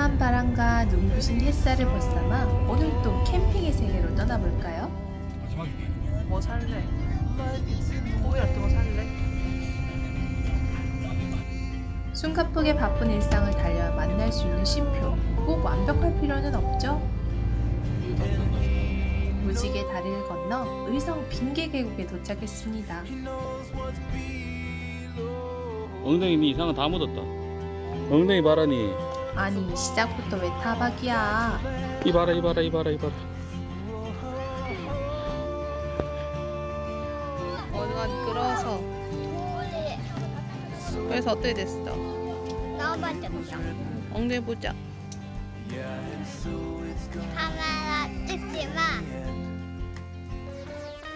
시원한 바람과 눈부신 햇살을 벗삼아 오늘 또 캠핑의 세계로 떠나볼까요? 뭐 살래? 고기 같은 거 살래? 숨가쁘게 바쁜 일상을 달려 만날 수 있는 쉼표 꼭 완벽할 필요는 없죠? 무지개 다리를 건너 의성 빙계 계곡에 도착했습니다. 엉덩이 니 이상한 다 묻었다. 엉덩이 봐라니. 아니 시작부터 왜 타박이야? 이 봐라 이 봐라 이 봐라 이 봐라. 어디가 끌어서 그래서 어떻게 됐어? 너무 좋다. 엉덩이 보자 카메라 찍지 마.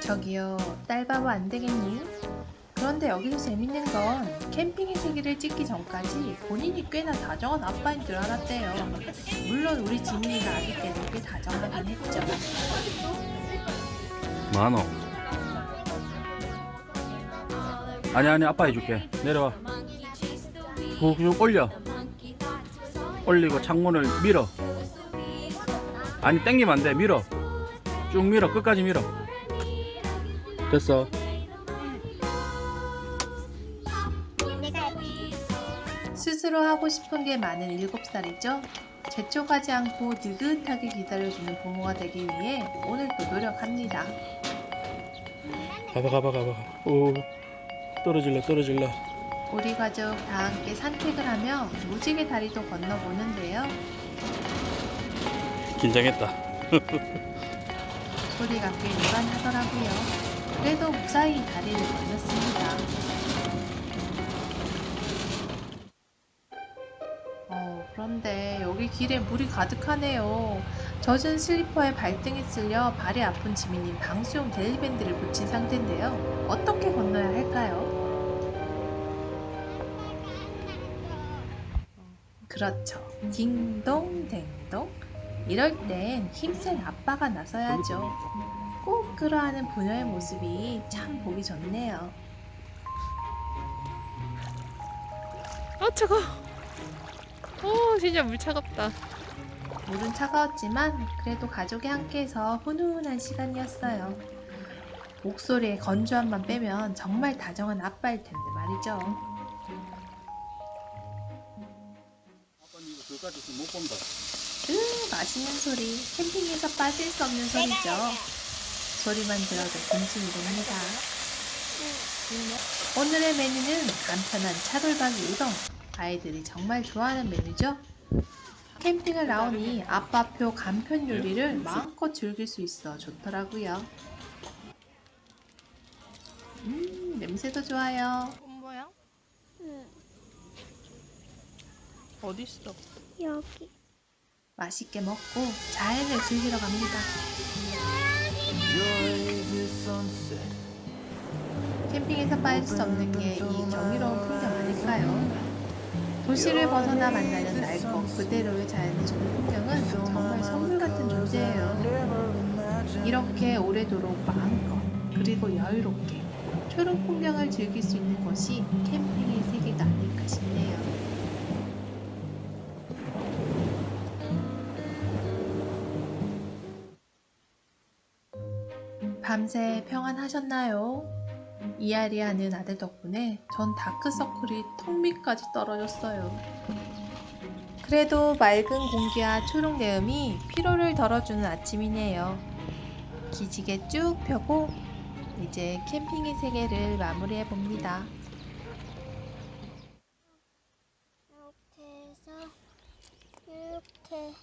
저기요 딸 바보 안 되겠니? 그런데 여기서 재밌는 건 캠핑의 세계를 찍기 전까지 본인이 꽤나 다정한 아빠인 줄 알았대요. 물론 우리 지민이가 아기 때는 꽤 다정하긴 했죠. 많어. 아니 아니 아빠 해줄게. 내려와. 쭉 올려. 올리고 창문을 밀어. 아니 땡기면 안 돼. 밀어. 쭉 밀어. 끝까지 밀어. 됐어. 스스로 하고 싶은 게 많은 7살이죠. 재촉하지 않고 느긋하게 기다려주는 부모가 되기 위해 오늘도 노력합니다. 가봐 가봐 가봐. 오 떨어질라 떨어질라. 우리 가족 다 함께 산책을 하며 무지개 다리도 건너보는데요. 긴장했다. 소리가 꽤 일반하더라고요. 그래도 무사히 다리를 건넜습니다. 그런데 여기 길에 물이 가득하네요. 젖은 슬리퍼에 발등이 쓸려 발이 아픈 지민님 방수용 델리밴드를 붙인 상태인데요. 어떻게 건너야 할까요? 그렇죠. 딩동댕동. 이럴 땐 힘센 아빠가 나서야죠. 꼭 끌어안은 부녀의 모습이 참 보기 좋네요. 아 차가 어 진짜 물 차갑다 물은 차가웠지만 그래도 가족이 함께해서 훈훈한 시간이었어요. 목소리에 건조함만 빼면 정말 다정한 아빠일 텐데 말이죠. 아빠는 이거 저까지 못 본다. 으, 맛있는 소리. 캠핑에서 빠질 수 없는 소리죠. 소리만 들어도 군침이 돕니다. 오늘의 메뉴는 간편한 차돌박이 우동. 아이들이 정말 좋아하는 메뉴죠. 캠핑을 나오니 아빠표 간편 요리를 마음껏 즐길 수 있어 좋더라고요. 음, 냄새도 좋아요. 꽃 모양? 응, 어딨어? 여기. 맛있게 먹고 자연을 즐기러 갑니다. 캠핑에서 빠질 수 없는 게 이 경이로운 풍경 아닐까요? 도시를 벗어나 만나는 낡고 그대로의 자연이 주는 풍경은 정말 선물 같은 존재예요. 이렇게 오래도록 마음껏 그리고 여유롭게 초록 풍경을 즐길 수 있는 곳이 캠핑의 세계가 아닐까 싶네요. 밤새 평안하셨나요? 이야리하는 아들 덕분에 전 다크서클이 턱 밑까지 떨어졌어요. 그래도 맑은 공기와 초록 내음이 피로를 덜어주는 아침이네요. 기지개 쭉 펴고 이제 캠핑의 세계를 마무리해 봅니다. 이렇게 해서 이렇게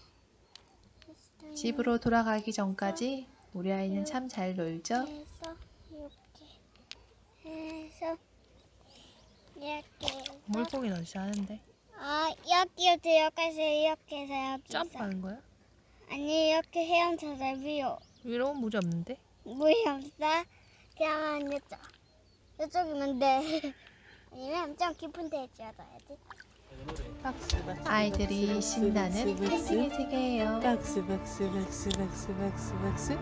했어요. 집으로 돌아가기 전까지 우리 아이는 참 잘 놀죠? 해서 이렇게 해서 물고기 낚시 하는데? 아 여기부터 여기까지 이렇게 해서 여기서. 점프하는 거야? 아니 이렇게 헤엄쳐서 위로 위로 무지 없는데? 물이 없어? 그냥 이쪽 이쪽이면 돼 아니면 좀 깊은 데 지어둬야지. 아이들이 신나는 캠핑의 세계예요. 박스 박스 박스 박스 박스 박스